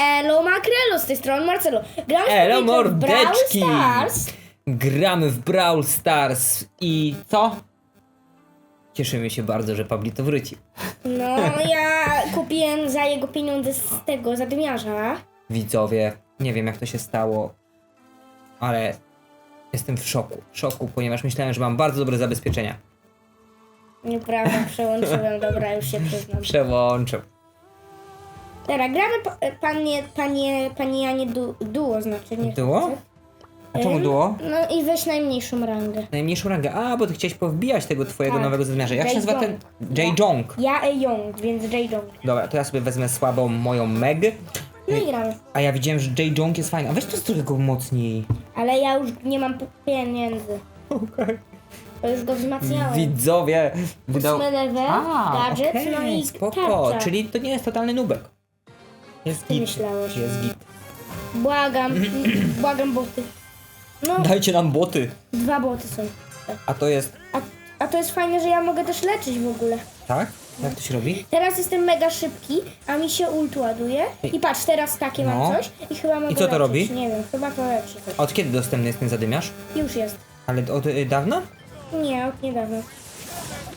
Elo Makrelo, z tej strony Marcelo. Gramy Elo, w Brawl mordeczki! Stars. Gramy w Brawl Stars i co? Cieszymy się bardzo, że Pablito wróci. No, ja kupiłem za jego pieniądze z tego zadymiarza. Widzowie, nie wiem jak to się stało, ale jestem w szoku. W szoku, ponieważ myślałem, że mam bardzo dobre zabezpieczenia. Nieprawda, przełączyłem, dobra, już się przyznam. Przełączę. Dobra, gramy, pa- panie, panie, panie Janie, du, duo znaczy, nie Duo? A czemu duo? No i weź najmniejszą rangę. Najmniejszą rangę. A, bo ty chciałeś powbijać tego twojego Tak. nowego zadmiarza. Jak się Jay nazywa ten? Jong. Jay Jong. Ja e Young, więc J Jong. Dobra, to ja sobie wezmę słabą moją Meg. No i gramy. A ja widziałem, że Jay Jong jest fajny. A weź to z którego mocniej. Ale ja już nie mam pieniędzy. Okej. To już go wzmacniałem. Widzowie. Ósmy level, gadżet, no i spoko. tarcza. Czyli to nie jest totalny nubek. Jest git. myślałeś. Jest git. Błagam, błagam boty. No, Dajcie nam boty. dwa boty są. A to jest... A, a to jest fajne, że ja mogę też leczyć w ogóle. Tak? Jak to się robi? Teraz jestem mega szybki, a mi się ult ładuje. I patrz, teraz takie No. mam coś i chyba mogę co to leczyć. robi? Nie wiem, chyba to leczy coś. A Od kiedy dostępny jest ten zadymiarz? Już jest. Ale od y, dawna? Nie, od niedawna.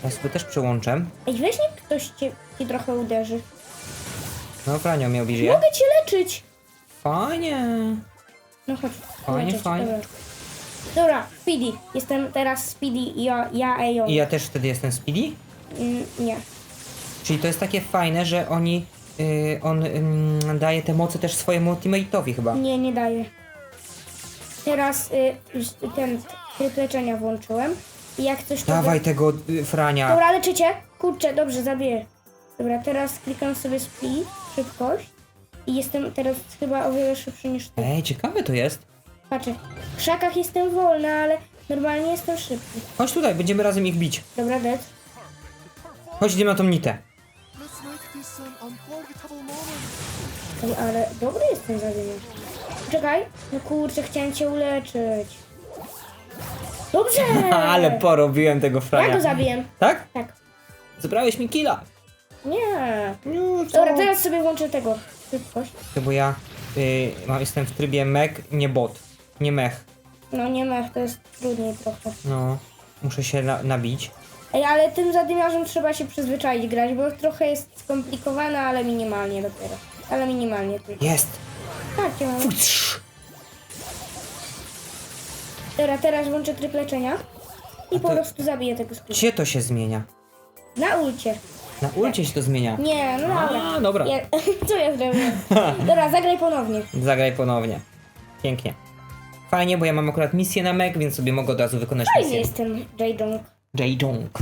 Ja sobie też przełączę. Ej, weź nie ktoś cię, ci trochę uderzy. No, Franio miał bliżej. Mogę cię leczyć! Fajnie. No chodź. Fajnie, leczę cię, fajnie. Dobra. Dobra, Speedy. Jestem teraz Speedy i ja, ja Ejo. I ja też wtedy jestem Speedy? Mm, nie. Czyli to jest takie fajne, że oni... y, on ym, daje te moce też swojemu teammate'owi chyba. Nie, nie daję. Teraz y, już ten tryb leczenia włączyłem. I jak coś. Dawaj tego y, Frania. Dobra, leczycie? Kurczę, dobrze, zabiję. Dobra, teraz klikam sobie speed, szybkość. I jestem teraz chyba o wiele szybszy niż ty. Ej, ciekawe to jest. Patrzę, w krzakach jestem wolna, ale normalnie jestem szybki. Chodź tutaj, będziemy razem ich bić. Dobra, dead. Chodź, idziemy na tą nitę. Let's make this an unforgettable moment. Ej, ale dobry jest ten zadymiarz. Czekaj. No kurczę, chciałem cię uleczyć. Dobrze! Ale porobiłem tego Ja go zabiję. Tak? Tak. Zabrałeś mi killa. Nie. No, co? Dobra, teraz sobie włączę tego. Szybkość. To bo ja y, mam, jestem w trybie mech, nie bot. Nie mech. No nie ma, to jest trudniej trochę. No, muszę się na, nabić. Ej, ale tym zadymiarzem trzeba się przyzwyczaić grać, bo trochę jest skomplikowane, ale minimalnie dopiero. Ale minimalnie tylko. Jest! Tak, ja mam. Psz. Dobra, teraz włączę tryb leczenia i po prostu zabiję tego skrótu. Gdzie to się zmienia? Na ulcie. Na ulcie się to zmienia. Nie, no dobra. A, dobra. Ja, co ja zrobię? Dobra, zagraj ponownie. Zagraj ponownie. Pięknie. Fajnie, bo ja mam akurat misję na mech, więc sobie mogę od razu wykonać Fajny misję. jest ten J-Jong. Jay Jong.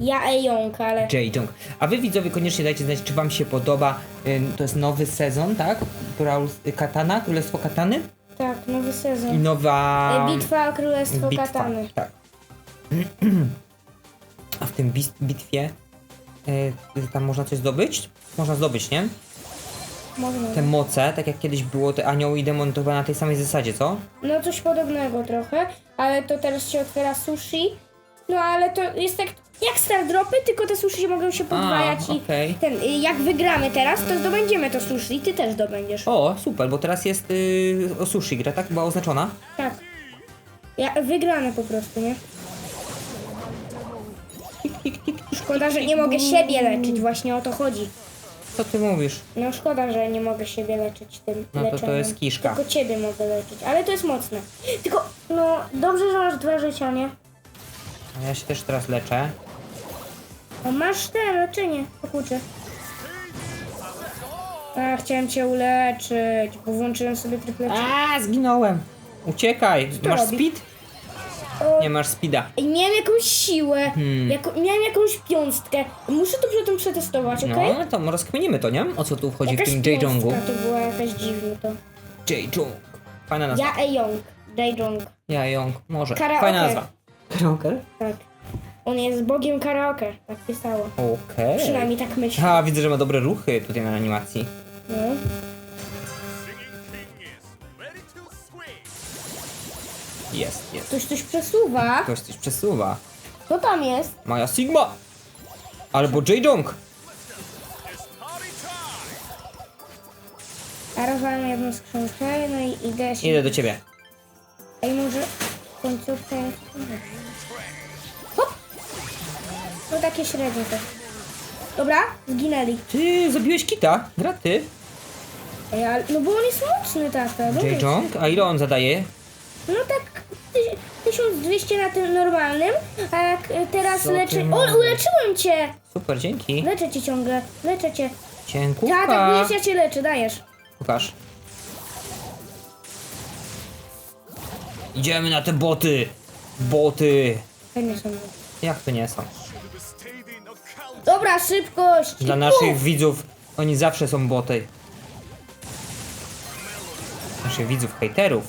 Ja Ejong, ale... Jay Jong. A wy widzowie koniecznie dajcie znać, czy wam się podoba. Ym, To jest nowy sezon, tak? Brawl Katana, Królestwo Katany? Tak, nowy I sezon. nowa... E, Bitwa o Królestwo bitwa, Katany. Tak. A w tym bis- bitwie y, tam można coś zdobyć? Można zdobyć, nie? Można. Te moce, tak jak kiedyś było te anioły i demon, to chyba na tej samej zasadzie, co? No coś podobnego trochę, ale to teraz się otwiera sushi. No ale to jest tak jak star dropy, tylko te sushi mogą się podwajać i okej. ten, y, jak wygramy teraz, to zdobędziemy to sushi i ty też zdobędziesz. O, super, bo teraz jest y, o sushi gra, tak? Była oznaczona? Tak. Ja, wygramy po prostu, nie? Szkoda, że nie mogę siebie leczyć, właśnie o to chodzi. Co ty mówisz? No szkoda, że nie mogę siebie leczyć tym No to to leczeniem. jest kiszka. Tylko ciebie mogę leczyć, ale to jest mocne. Tylko, no dobrze, że masz dwa życia, nie? A ja się też teraz leczę. O, masz te leczenie. O kurczę. A, chciałem cię uleczyć, bo włączyłem sobie tryb leczenia. A, zginąłem! Uciekaj! Masz robi? speed? Nie masz speeda. I miałem jakąś siłę, Hmm. jako, miałem jakąś piąstkę. Muszę to potem przetestować, okej? No, to rozkminimy to, nie? O co tu wchodzi Jakaś w tym J-Jongu? piąstka to była jakaś dziwna to. J-Jong. Fajna nazwa. Ja Ejong, J-Jong, Ja Jong, może. Karaoke. Fajna nazwa. Karaoke? tak. On jest bogiem karaoke, tak pisało. Okej. Przynajmniej tak myślę. A, widzę, że ma dobre ruchy tutaj na animacji. No. Jest, jest. Ktoś coś przesuwa. Ktoś coś przesuwa. Co tam jest? Maja Sigma! Albo J-Jong! Ja rozwalam jedną skrzynkę, no i idę się... Idę do ciebie. Ej, może końcówkę... Hop! No takie średnie to. Dobra, zginęli. Ty zabiłeś kita? Graty. Ej, ale, no bo on jest mocny, tata. J. powiedz. Jong? A ile on zadaje? No tak ty- 1200 na tym normalnym, a jak teraz Co ty leczę... O, mówisz? uleczyłem cię! Super, dzięki. Leczę cię ciągle, leczę cię. Dziękuję. Tak, tak, wiesz, ja cię leczę, dajesz. Pokaż. Idziemy na te boty. Boty. To nie są. Jak to nie są? Dobra, szybkość! Dla naszych widzów oni zawsze są boty. Naszych widzów, hejterów.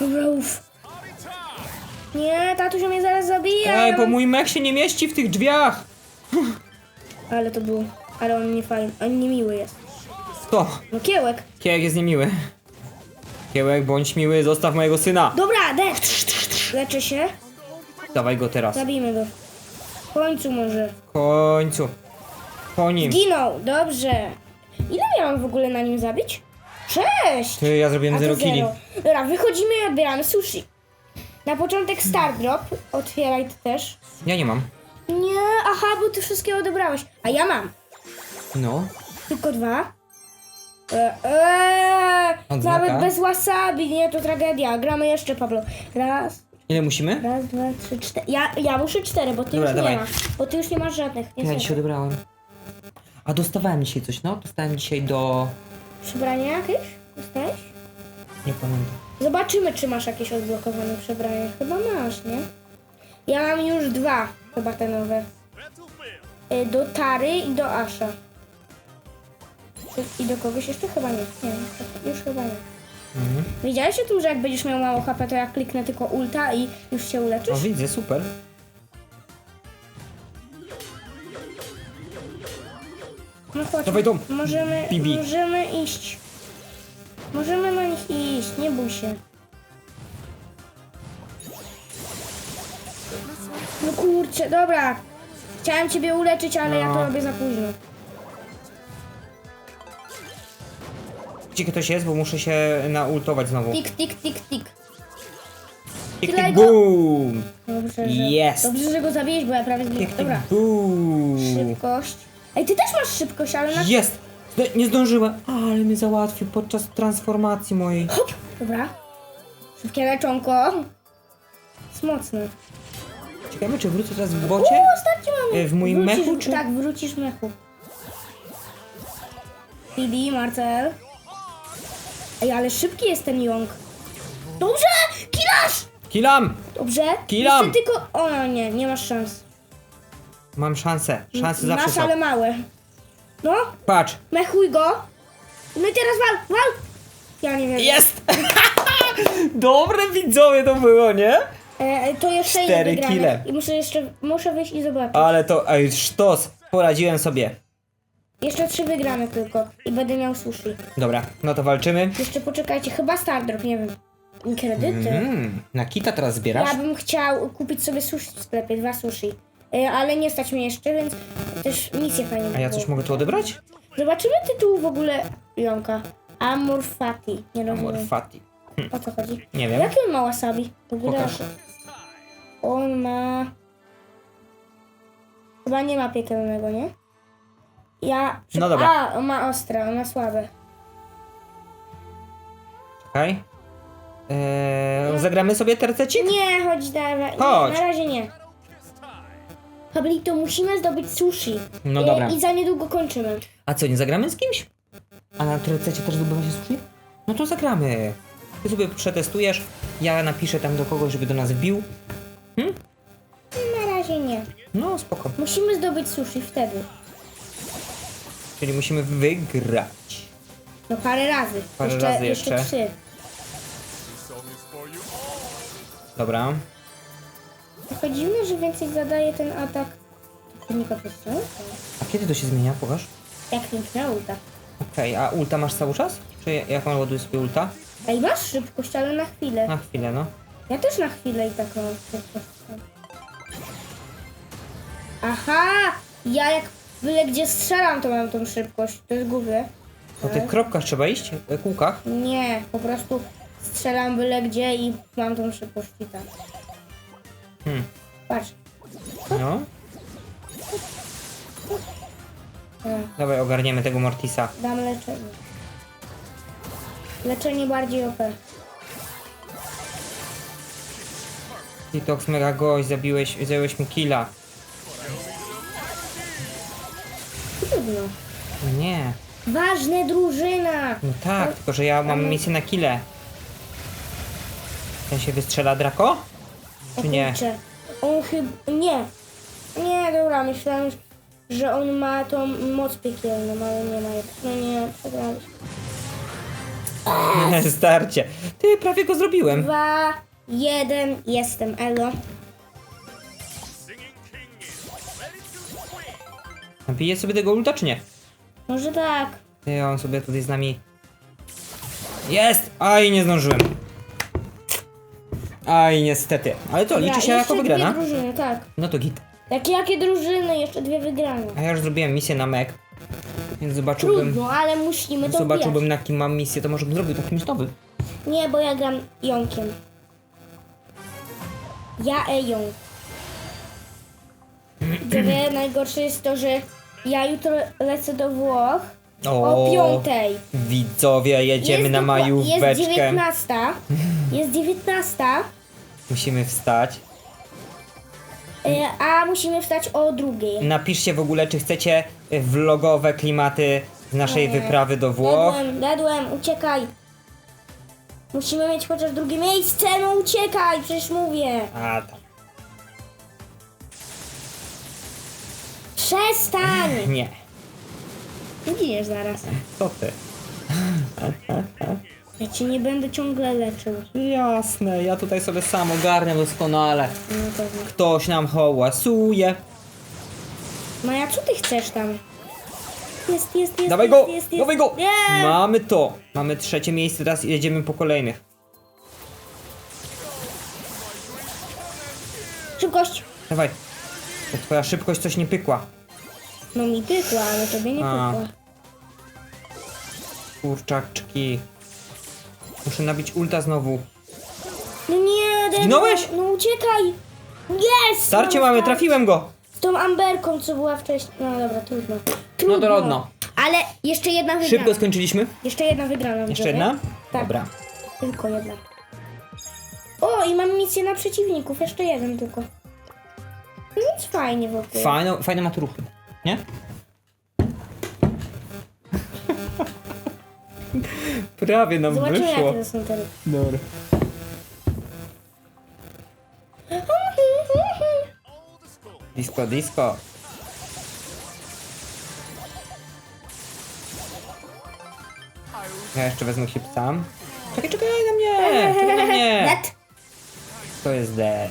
Uff. Nie, tatuś mnie zaraz zabije. Ej, bo mój mech się nie mieści w tych drzwiach. Ale to było... Ale on nie fajny, on niemiły jest. To. No kiełek. Kiełek jest niemiły. Kiełek, bądź miły, zostaw mojego syna. Dobra, dech. Leczę się. Dawaj go teraz. Zabijmy go. W końcu może. W końcu. Po nim. Ginął, dobrze. Ile miałam w ogóle na nim zabić? Sześć! Ty, ja zrobiłem A to 0 killi. zero. Dobra, wychodzimy i odbieramy sushi. Na początek Star Drop. Otwieraj ty też. Ja nie mam. Nie, aha, bo ty wszystkie odebrałeś. A ja mam. No. Tylko dwa. Eee, eee, Odznaka? nawet bez wasabi, nie, to tragedia. Gramy jeszcze, Pablo. Raz, Ile musimy? raz, dwa, trzy, cztery. Ja, ja muszę cztery, bo ty Dobra, już dawaj. nie masz. Bo ty już nie masz żadnych. Ja niestety. dzisiaj odebrałem. A dostawałem dzisiaj coś, no. Dostałem dzisiaj do... Przebranie jakieś? Dostałeś? Nie pamiętam. Zobaczymy, czy masz jakieś odblokowane przebranie. Chyba masz, nie? Ja mam już dwa, chyba te nowe. Y, Do Tary i do Asha. Czy- I do kogoś jeszcze? Chyba nie. Nie, już- już chyba nie. Mhm. Wiedziałeś o tym, że jak będziesz miał mało HP, to ja kliknę tylko ulta i już się O, uleczysz? widzę, super. No chodź. Dawaj dom. Możemy, Bibi. możemy iść. Możemy na nich iść, nie bój się. No kurczę, dobra. Chciałem ciebie uleczyć, ale ja to No. robię za późno. Gdzie ktoś jest, bo muszę się naultować znowu. Tik, tik, tik, tik. Tik, tik, boom! Dobrze, że, Jest. dobrze, że go zabiłeś, bo ja prawie Tik, tik, Dobra, boom! szybkość. Ej, ty też masz szybkość, ale na... Jest! Nie zdążyłem, ale mnie załatwił podczas transformacji mojej. Hop, dobra. Szybkie leczonko. Jest mocne. Ciekawe, czy wrócę teraz w bocie? ostatnio mam. E, w moim wrócisz, mechu, czy- Tak, wrócisz w mechu. Bibi, Marcel. Ej, ale szybki jest ten Jong. Dobrze! Kilasz! Kilam! Dobrze? Kilam! Jeszcze tylko... O no nie, nie masz szans. Mam szansę. Szanse zawsze masz, są. ale małe. No, Patrz! mechuj go. No i teraz wal, wal! Ja nie wiem. Jest! Dobre widzowie to było, nie? E, to jeszcze Cztery wygrane. kile. I muszę jeszcze, muszę wyjść i zobaczyć. Ale to, ej, sztos! Poradziłem sobie. Jeszcze trzy wygrane tylko. I będę miał sushi. Dobra, no to walczymy. Jeszcze poczekajcie, chyba Stardrop, nie wiem. Kredyty. Mm, na kita teraz zbierasz? Ja bym chciał kupić sobie sushi w sklepie, dwa sushi. E, ale nie stać mnie jeszcze, więc też misję fajnie A ja coś mogę tu odebrać? Zobaczymy tytuł w ogóle Jonka. Amor Fati. Nie rozumiem. Amor fati. O co chodzi? Nie wiem. Jaki on ma wasabi? W ogóle Pokaż. on ma... Chyba nie ma piekielnego, nie? Ja... No dobra. A, on ma ostre, on ma słabe. Czekaj. Eee, zagramy sobie tercecik? Nie, chodź dawaj. Chodź. Na razie nie. Pablito, musimy zdobyć sushi. No E, dobra. I za niedługo kończymy. A co, nie zagramy z kimś? A na tercecie też zdobywa się sushi? No to zagramy. Ty sobie przetestujesz, ja napiszę tam do kogoś, żeby do nas wbił. Na razie nie. No spoko. Musimy zdobyć sushi wtedy. Czyli musimy wygrać. No parę razy. Parę jeszcze, razy jeszcze. trzy. Dobra. Tylko dziwne, że więcej zadaje ten atak. Przestrzału? A kiedy to się zmienia? Pokaż. Jak miał ulta. Okej, a ulta masz cały czas? Czy jak mam ładuję sobie ulta? Ej, masz szybkość, ale na chwilę. Na chwilę, no. Ja też na chwilę i tak mam szybkość. Aha! Ja jak byle gdzie strzelam, to mam tą szybkość. To jest głupie. Po tych kropkach trzeba iść? E, Kółkach? Nie, po prostu strzelam byle gdzie i mam tą szybkość i tak. Hmm. Patrz. No. E, Dawaj, ogarniemy tego Mortisa. Dam leczenie. Leczenie bardziej OP. Titox mega gość, zabiłeś, zająłeś mi killa. Trudno. Nie. Ważne drużyna! No tak, tylko że ja mam misję na kile. Ten się wystrzela Draco? Czy nie? kurczę. On chyba... Nie. Nie, dobra, myślałem, że on ma tą moc piekielną, ale nie ma. No nie, przegraliśmy. Starcie. Ty, prawie go zrobiłem. Dwa, jeden, jestem, elo. Nabiję sobie tego ulta, czy nie? Może tak. Ty, on sobie tutaj z nami... Jest! Aj, nie zdążyłem. Aj, niestety. Ale to liczy się jako wygrana. dwie drużyny, tak. No to git. Jak, jakie drużyny? Jeszcze dwie wygrane. A ja już zrobiłem misję na Meg. Więc zobaczyłbym... Trudno, ale musimy to Zobaczyłbym wbijać. na kim mam misję, to może bym zrobił taki nowy. Nie, bo ja gram Jonkiem. Ja e Jon. Gdzie najgorsze jest to, że ja jutro lecę do Włoch o piątej. Widzowie, jedziemy Jest na majóweczkę. Jest dziewiętnasta. Jest dziewiętnasta, Musimy wstać. e, a musimy wstać o drugiej. Napiszcie w ogóle, czy chcecie vlogowe klimaty z naszej Nie. wyprawy do Włoch. Dedłem, dedłem, uciekaj. Musimy mieć chociaż drugie miejsce, no uciekaj, przecież mówię. A, tak. Przestań! Nie. Zginiesz zaraz. Co ty? Ja cię nie będę ciągle leczył. Jasne, ja tutaj sobie sam ogarniam doskonale. No pewnie. Ktoś nam hałasuje. Maja, co ty chcesz tam? Jest, jest, jest. Dawaj jest, go! Jest, jest. Dawaj go! Nie! Mamy to! Mamy trzecie miejsce, teraz jedziemy po kolejnych. Szybkość. Dawaj. To twoja szybkość coś nie pykła. No mi pykła, ale tobie nie A. pykła. Kurczaczki. Muszę nabić ulta znowu. No nie, Dedło, Zginąłeś? No uciekaj! Jest! Starcie Mam mamy, trafiłem go! Z tą Amberką, co była wcześniej. No dobra, trudno. No trudno. trudno. Ale jeszcze jedna wygrana. Szybko skończyliśmy? Jeszcze jedna wygrana. Jeszcze widzowie. jedna? Tak. Dobra. Tylko jedna. O, i mam misję na przeciwników. Jeszcze jeden tylko. No Więc fajnie w ogóle. Fajne, fajne maturuchy. Nie? Prawie nam Zobaczymy, wyszło. jakie to są te Dobra. Disco, disco. Ja jeszcze wezmę chipsa. Czekaj, czekaj na mnie! Czekaj na mnie! Dead. To jest dead.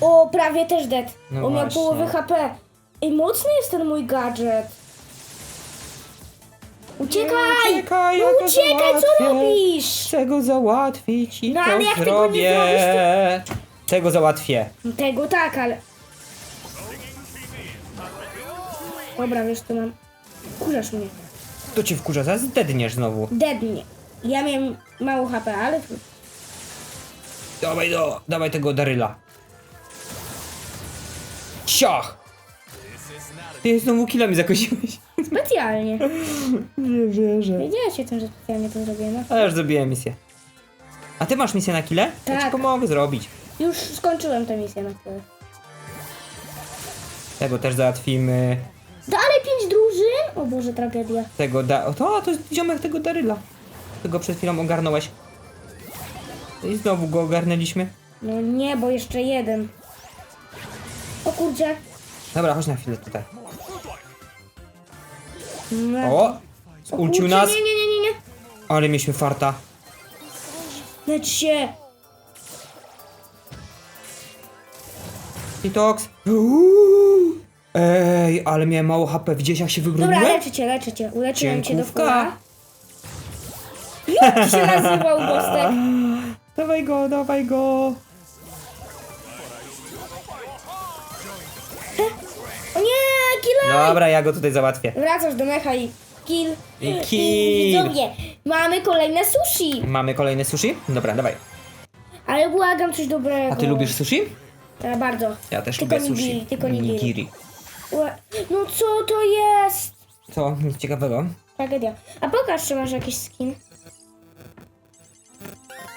O, prawie też dead. No On miał właśnie. połowę HP. I mocny jest ten mój gadżet. Uciekaj! Uciekaj, ja go uciekaj, co załatwię. robisz? Chcę go załatwić i No, to ale jak tego nie zrobię. Tego załatwię. Tego tak, ale... Dobra, wiesz co mam. Kurzasz mnie. To cię wkurza, zaraz dedniesz znowu. Dead mnie. Ja miałem mało HP, ale... Dawaj, do, dawaj tego Daryla. Ciach! Ty znowu killa mi zakosiłeś. Specjalnie. Nie wierzę. Wiedziałeś o tym, że specjalnie to zrobiłem. no. Ale już zrobiłem misję. A ty masz misję na kile? Ja ci Tak. pomogę zrobić. Już skończyłem tę misję na chwilę. Tego też załatwimy. Dalej pięć drużyn? O Boże, tragedia. Tego da... O, to, to jest ziomek tego Daryla. Tego przed chwilą ogarnąłeś. I znowu go ogarnęliśmy. No nie, bo jeszcze jeden. O kurczę. Dobra, chodź na chwilę tutaj. No. O! Ulcił kurczę, nas. Nie, nie, nie, nie, nie. Ale mieliśmy farta. Lecz się. Uuu. Ej, ale miałem mało HP. Widziałeś jak się Dobra, wybroniłem? leczę cię, leczę cię. Uleczyłem cię do Dziękówka. Jak się nazywał Gostek? Dawaj go, dawaj go. Dobra, ja go tutaj załatwię. Wracasz do mecha i kill. I kill. widzowie, mamy kolejne sushi. Mamy kolejne sushi? Dobra, dawaj. Ale błagam coś dobrego. A ty lubisz sushi? Ja bardzo. Ja też tylko lubię sushi. nigiri, tylko nigiri. Nigiri. Ła- No co to jest? Co? Nic ciekawego? Tragedia. A pokaż, czy masz jakiś skin.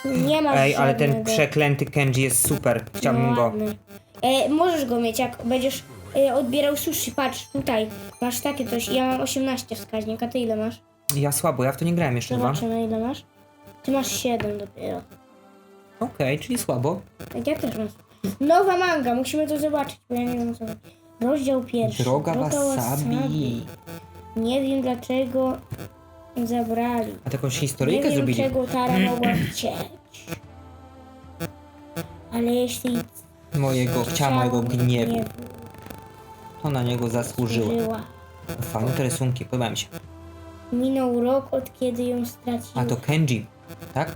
Nie masz Ej, ale ten żadnego. przeklęty Kenji jest super. Chciałbym go. ładny. E, możesz go mieć, jak będziesz e, odbierał sushi. Patrz, tutaj. Masz takie coś. Ja mam 18 wskaźnik, a ty ile masz? Ja słabo, ja w to nie grałem jeszcze chyba. Zobaczę, na ile masz. Ty masz 7 dopiero. Okej, czyli słabo. Tak ja też mam. Nowa manga, musimy to zobaczyć, bo ja nie wiem co. Rozdział pierwszy. Droga wasabi. Nie wiem dlaczego zabrali. A taką Nie historyjkę wiem zrobili. czego Tara mogła chcieć. Ale jeśli Mojego, chciała mojego gniewu. To na niego zasłużyła. Żyła. Fajne te rysunki, podoba mi się. Minął rok od kiedy ją straciłem. A to Kenji, tak?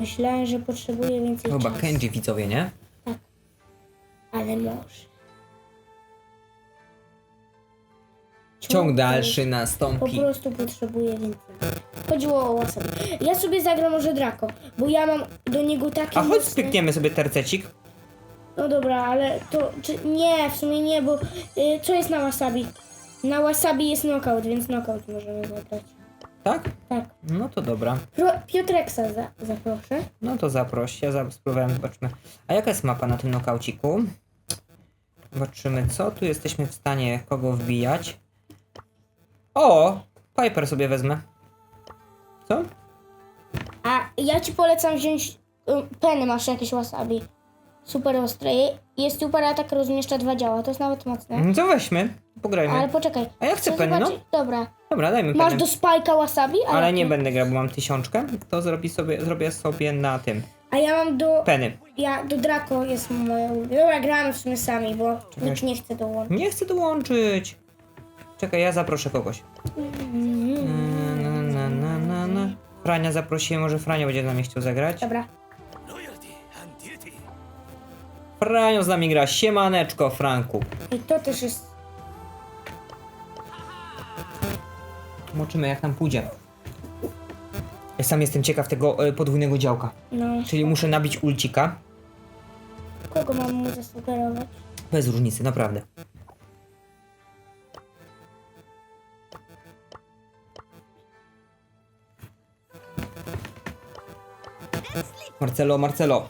Myślałem, że potrzebuję więcej Chyba czasu. Kenji widzowie, nie? Ale może. Ciąg dalszy Po nastąpi. prostu potrzebuję więcej. Chodziło o wasabi. Ja sobie zagram może Draco, bo ja mam do niego takie A chodź mocne- spykniemy sobie tercecik. No dobra, ale to... Czy, nie, w sumie nie, bo... Y, co jest na wasabi? Na wasabi jest knockout, więc knockout możemy zagrać. Tak? Tak. No to dobra. Pro, Piotreksa za, zaproszę. No to zaproś, ja za- spróbowałem, zobaczmy. A jaka jest mapa na tym nokauciku? Zobaczymy, co tu jesteśmy w stanie, kogo wbijać. O! Piper sobie wezmę. Co? A ja ci polecam wziąć... Y, peny masz jakieś wasabi. Super ostre. Je- Jest super atak, rozmieszcza dwa działa. To jest nawet mocne. No to weźmy, pograjmy. Ale poczekaj. A ja chcę Chcę peny, no. zobaczyć- Dobra. Dobra, dajmy Masz peny. do spajka wasabi? A Ale nie będę grał, bo mam tysiączkę. To zrobi sobie, zrobię sobie na tym. A ja mam do... Peny. Ja, do Draco jest moja ulubiona. Dobra, gramy w sumie sami, bo nikt nie chce dołączyć. Nie chcę dołączyć. Czekaj, ja zaproszę kogoś. Na, na, na, na, na. Frania zaprosiłem, może Frania będzie z nami chciał zagrać. Dobra. Franio z nami gra. Siemaneczko, Franku. I to też jest... Zobaczymy jak nam pójdzie. Ja sam jestem ciekaw tego e, podwójnego działka. No, Czyli muszę nabić ulcika. kogo mam mu zasugerować? Bez różnicy, naprawdę. Marcelo, Marcelo.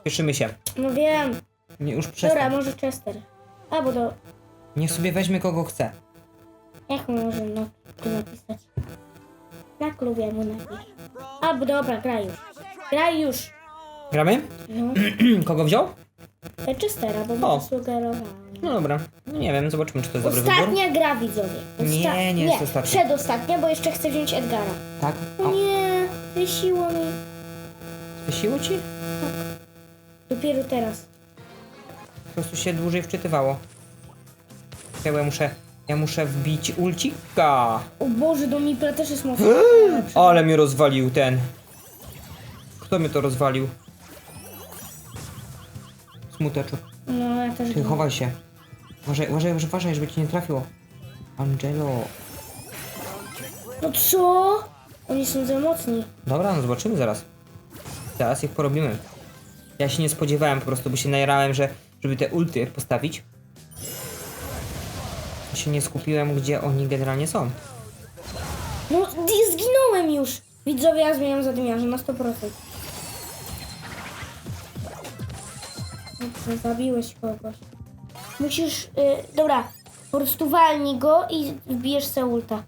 Śpieszymy się. No wiem. Nie, już Dobra, przestań. może Chester. Albo do... Niech sobie weźmie kogo chce. Jak może no, tu napisać? Na klubie mu napisz. Albo dobra, graj już. Graj już. Gramy? No, Kogo wziął? e, Chestera, bo O. mu. No dobra. No nie wiem, zobaczymy czy to jest dobry wybór. Ostatnia gra, widzowie. Nie, nie jest ostatnia. przedostatnia, bo jeszcze chcę wziąć Edgara. Tak? O O, nie, wysiło mi. wysiło ci? Dopiero teraz. Po prostu się dłużej wczytywało. Ja, muszę, ja muszę wbić ulcika. O Boże, do Mipla też jest mocno. Ale mnie rozwalił ten. Kto mnie to rozwalił? Smuteczek. No, ja też Ty, nie. chowaj się. Uważaj, uważaj, uważaj, żeby ci nie trafiło. Angelo. No co? Oni są za mocni. Dobra, no zobaczymy zaraz. Zaraz ich porobimy. Ja się nie spodziewałem po prostu, bo się najarałem, że żeby te ulty postawić. Się nie skupiłem, gdzie oni generalnie są. No, zginąłem już. Widzowie, ja zmieniam zadymiarza na 100%. Dobrze, zabiłeś kogoś. Musisz, y, dobra, po prostu walnij go i wbijesz se ulta.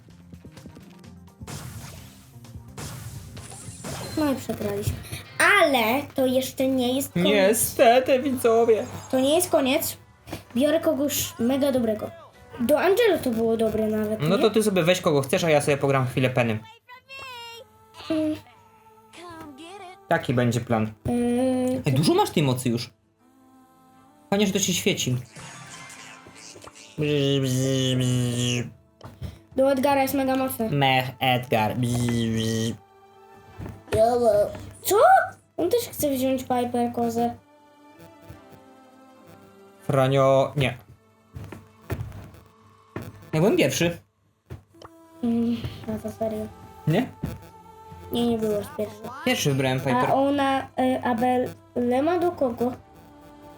No i przegraliśmy. Ale to jeszcze nie jest koniec. Niestety, widzowie. To nie jest koniec. Biorę kogoś mega dobrego. Do Angelo to było dobre nawet, No nie? to ty sobie weź kogo chcesz, a ja sobie pogram chwilę penym. Mm, Taki będzie plan. yy, Ej, dużo masz tej mocy już. Fajnie, że to się świeci. Bzz, bzz, bzz. do Edgara jest mega mocny. Mech Edgar. Bzz, bzz. Co? On też chce wziąć Piper kozę. Franio, nie. Ja byłem pierwszy. Mm, no to serio. Nie? Nie, nie było pierwszy. Pierwszy wybrałem A Piper. ona, y, a Belle ma do kogo?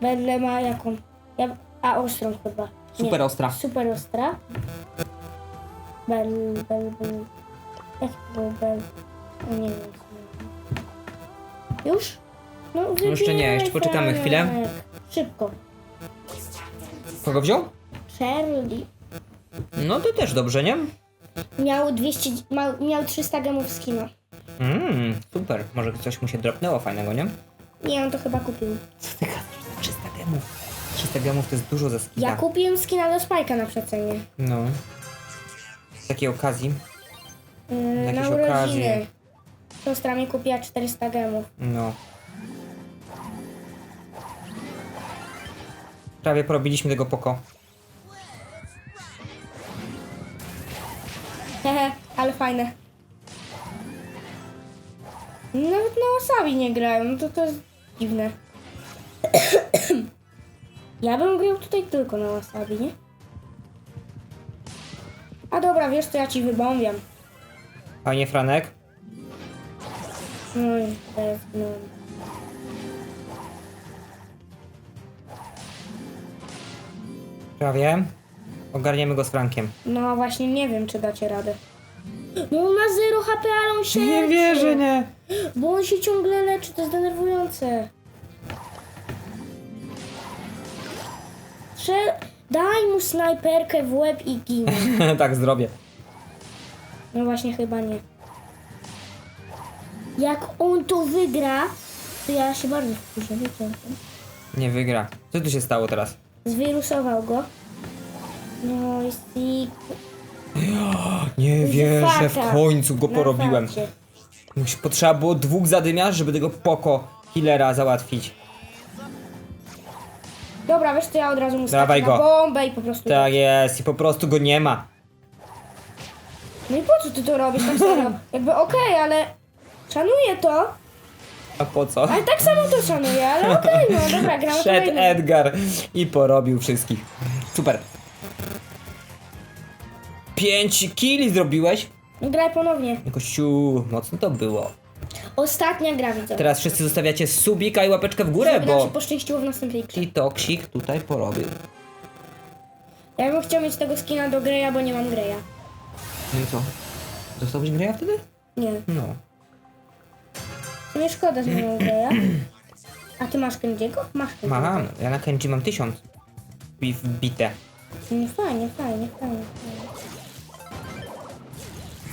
Belle ma jaką? Ja, a ostrą chyba. Nie. Super ostra. Super ostra. Bel, bel, bel. Jak to było bel? Nie wiem. Już? No, jeszcze nie, jeszcze wybieraj, poczekamy Franek. chwilę. Szybko. Kogo wziął? Charlie. No to też dobrze, nie? Miał 200, ma, miał 300 gemów z kino. Mmm, super. Może coś mu się dropnęło fajnego, nie? Nie, on to chyba kupił. Co ty gadasz? 300 gemów. 300 gemów to jest dużo za skina. Ja kupiłem skina do Spajka na przecenie. No. Z takiej okazji. Yy, na Jakieś urodziny. okazje. Siostra mi kupiła 400 gemów. No. Prawie porobiliśmy tego poko. Hehe, ale fajne. Nawet na wasabi nie grają, no to to jest dziwne. ja bym grał tutaj tylko na wasabi, nie? A dobra, wiesz co, ja ci wybąbiam. Fajnie, Franek. Teraz no. Prawie. Ogarniemy go z Frankiem. no właśnie nie wiem, czy dacie radę. No on ma 0 HP, ale on się Nie wierzę, nie. Bo on się ciągle leczy, to jest denerwujące. Strzel... Daj mu snajperkę w łeb i ginie. tak zrobię. No właśnie chyba nie. Jak on to wygra, to ja się bardzo wkurzę, wiecie o tym. Nie wygra. Co tu się stało teraz? Zwirusował go. No i... Nie wierzę, w końcu go porobiłem. Musi- Potrzeba było dwóch zadymiarzy, żeby tego poko killera załatwić. Dobra, wiesz co, ja od razu mu Dawaj skaczę na go. bombę i po prostu... Tak jest, i po prostu go nie ma. No i po co ty to robisz tak serio? Jakby okej, ale... Szanuję to, A po co? ale tak samo to szanuję, ale okej, no dobra, gramy Szedł kolejny. Edgar i porobił wszystkich. Super. Pięć killi zrobiłeś? Graj ponownie. Kościół, mocno to było. Ostatnia gra, widzę. Teraz wszyscy zostawiacie subika i łapeczkę w górę, Żeby nam się bo poszczęściło w następnej grze. Titoksik tutaj porobił. Ja bym chciał mieć tego skina do Greya, bo nie mam Greya. No i co? Dostałbyś grę wtedy? Nie. No. Sumie szkoda, nie mam Greya. A ty masz Kenjiego? Masz Kenjiego. Mam, ja na Kenji mam tysiąc. I wbite. No fajnie, fajnie, fajnie. fajnie.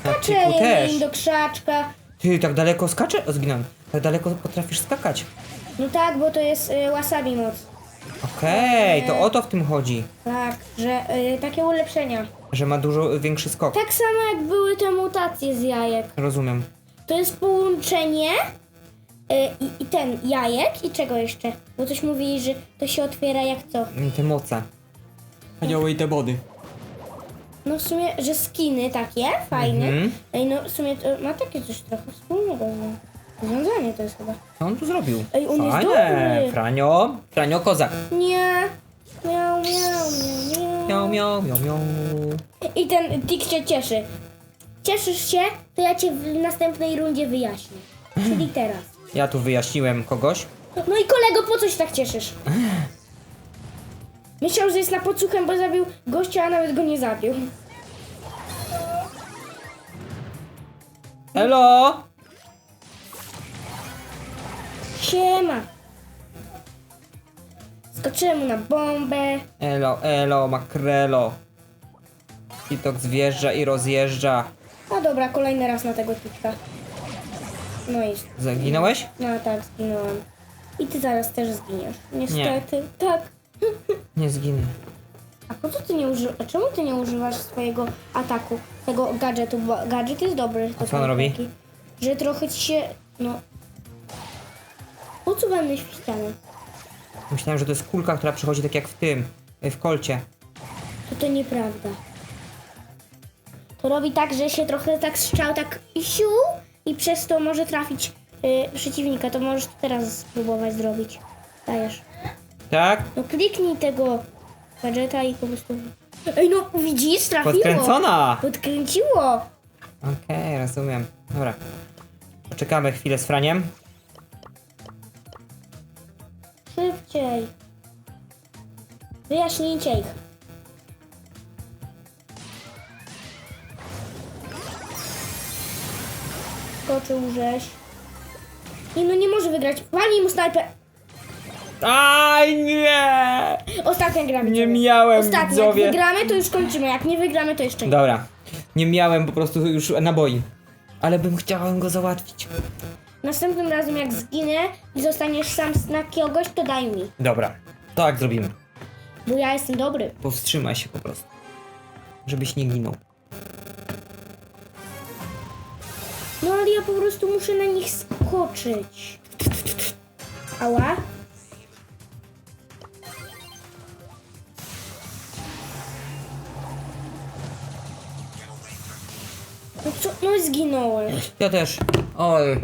Na też. do krzaczka. Ty, tak daleko skacze? O, zginąłem. Tak daleko potrafisz skakać. No tak, bo to jest y, wasabi moc. Okej, to o to w tym chodzi. Tak, że y, takie ulepszenia. Że ma dużo większy skok. Tak samo jak były te mutacje z jajek. Rozumiem. To jest połączenie y, i, i ten jajek i czego jeszcze? Bo coś mówili, że to się otwiera jak co? I Te moce. Anioły i te body. No w sumie, że skiny takie, fajne. Mhm. Ej, no w sumie to ma takie coś trochę wspólnego nim. Związanie to jest chyba. Co on tu zrobił? Ej, on jest Fajne. dobry. Franio. Franio kozak. Nie. Miau, miau, miau, Miau, miau. miau, miau, miau. I ten tik cię cieszy. Cieszysz się, to ja cię w następnej rundzie wyjaśnię. Czyli teraz. Ja tu wyjaśniłem kogoś. No i kolego, po co się tak cieszysz? Myślał, że jest na podsłuchem, bo zabił gościa, a nawet go nie zabił. Elo! Siema. Skoczyłem mu na bombę. Elo, elo, makrelo. Titok zjeżdża i rozjeżdża. A dobra, kolejny raz na tego tikka. No i... Zaginąłeś? No tak, zginąłem. I ty zaraz też zginiesz. Niestety. Tak. Nie zginę. A po co ty nie używasz? Czemu ty nie używasz swojego ataku, tego gadżetu? Bo gadżet jest dobry. A co on robi? Taki, Że trochę ci się, no... Po co będę świściany? Myślałem, że to jest kulka, która przychodzi tak jak w tym, w kolcie. To to nieprawda. To robi tak, że się trochę tak strzał, tak siu i przez to może trafić y, przeciwnika. To możesz teraz spróbować zrobić. Dajesz. Tak? No kliknij tego gadżeta i po prostu Ej, no widzisz, trafiło. Podkręcona! Podkręciło. Okej, rozumiem. Dobra. Poczekamy chwilę z Franiem. Szybciej. Wyjaśnijcie ich. Skoczył żeś. Nie no, nie może wygrać. Walnij mu snajper. Aj nie! Ostatnia gra. Nie miałem, Ostatnia. widzowie. Jak wygramy, to już kończymy. Jak nie wygramy, to jeszcze nie. Dobra. Nie miałem po prostu już naboi. Ale bym chciałem go załatwić. Następnym razem, jak zginę i zostaniesz sam na kogoś, to daj mi. Dobra. Tak zrobimy. Bo ja jestem dobry. Powstrzymaj się po prostu. Żebyś nie ginął. No ale ja po prostu muszę na nich skoczyć. Ała. No co? No zginąłem. Ja też. Oj.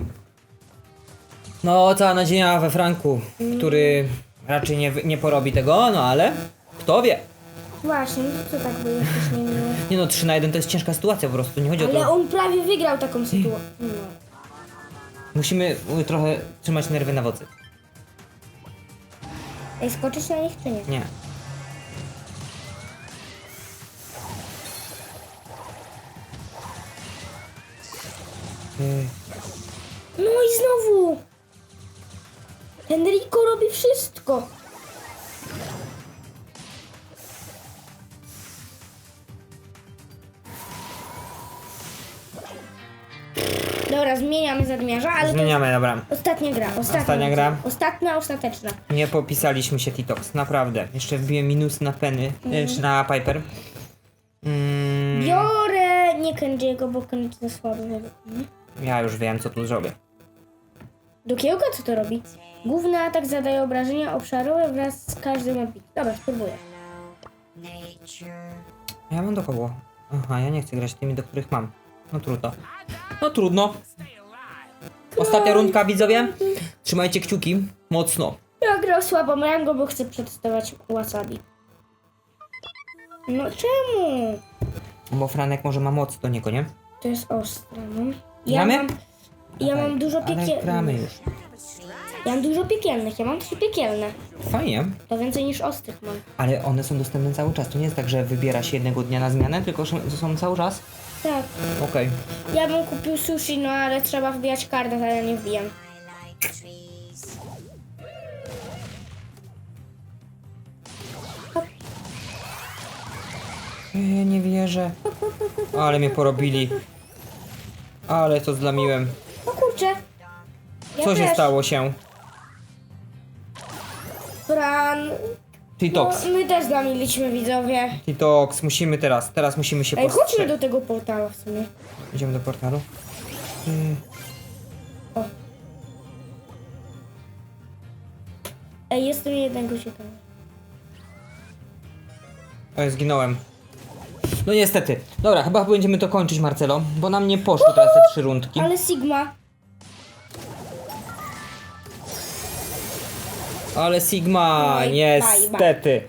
No, cała nadzieja we Franku, który raczej nie, nie porobi tego, no ale kto wie. Właśnie, co tak by jesteś niemiły. Nie no, 3 na 1 to jest ciężka sytuacja po prostu, nie chodzi o Ale to. on prawie wygrał taką sytuację. No. Musimy y, trochę trzymać nerwy na wodzy. Ej, skoczyć na nich czy nie? Nie. Ej, No i znowu! Ten Rico robi wszystko. Zmieniamy zadmiarza, ale Zmieniamy, dobra. to jest ostatnia gra. Ostatnia, Ostatnia gra? Ostatnia, ostateczna. Nie popisaliśmy się Titox, naprawdę. Jeszcze wbiłem minus na Penny, y, czy na Piper. Mm, Biorę nie Kenjiego, bo Kenji to słaby według mnie. ja już wiem, co tu zrobię. Do kiełka co to robi? Główny atak zadaje obrażenia obszarowe wraz z każdym odbiciem. Dobra, spróbuję. Ja mam do kogo? Aha, ja nie chcę grać tymi, do których mam. No trudno. No trudno. Ostatnia rundka, widzowie. Trzymajcie kciuki. Mocno. Ja grał słabą rangą, bo chcę przetestować wasabi. No czemu? Bo Franek może ma moc do niego, nie? To jest ostre, no. Ja Gramy? mam, ja Dawaj, mam dużo Ale gramy piekielnych. już. Ja mam dużo piekielnych, ja mam trzy piekielne. Fajnie. To więcej niż ostrych mam. Ale one są dostępne cały czas. To nie jest tak, że wybiera się jednego dnia na zmianę, tylko są są cały czas. Tak. Okej. Ja bym kupił sushi, no ale trzeba wbijać kartę, ale ja nie wbijam. Ja nie wierzę. Ale mnie porobili. Ale to zlamiłem. O kurczę. Ja Co się też. stało się? Fran. No, Titox. my też zamiliśmy widzowie. Titox, musimy teraz. Teraz musimy się Ej, chodźmy do tego portalu w sumie. Idziemy do portalu. Mm, O. Ej, jestem jednego ciekawy. Oj, zginąłem. No niestety. Dobra, chyba będziemy to kończyć, Marcelo, bo nam nie poszły teraz te trzy rundki. Ale Sigma. Ale Sigma, Oj, niestety.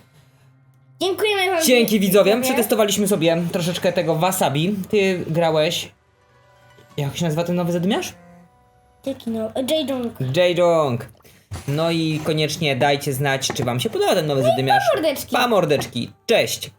Dziękujemy wam. Dzięki widzowie, przetestowaliśmy sobie troszeczkę tego wasabi. Ty grałeś... Jak się nazywa ten nowy zadymiarz? Jaki no? J-Dong. J-Dong. No i koniecznie dajcie znać, czy wam się podoba ten nowy zadymiarz. mordeczki. Pa mordeczki. Cześć.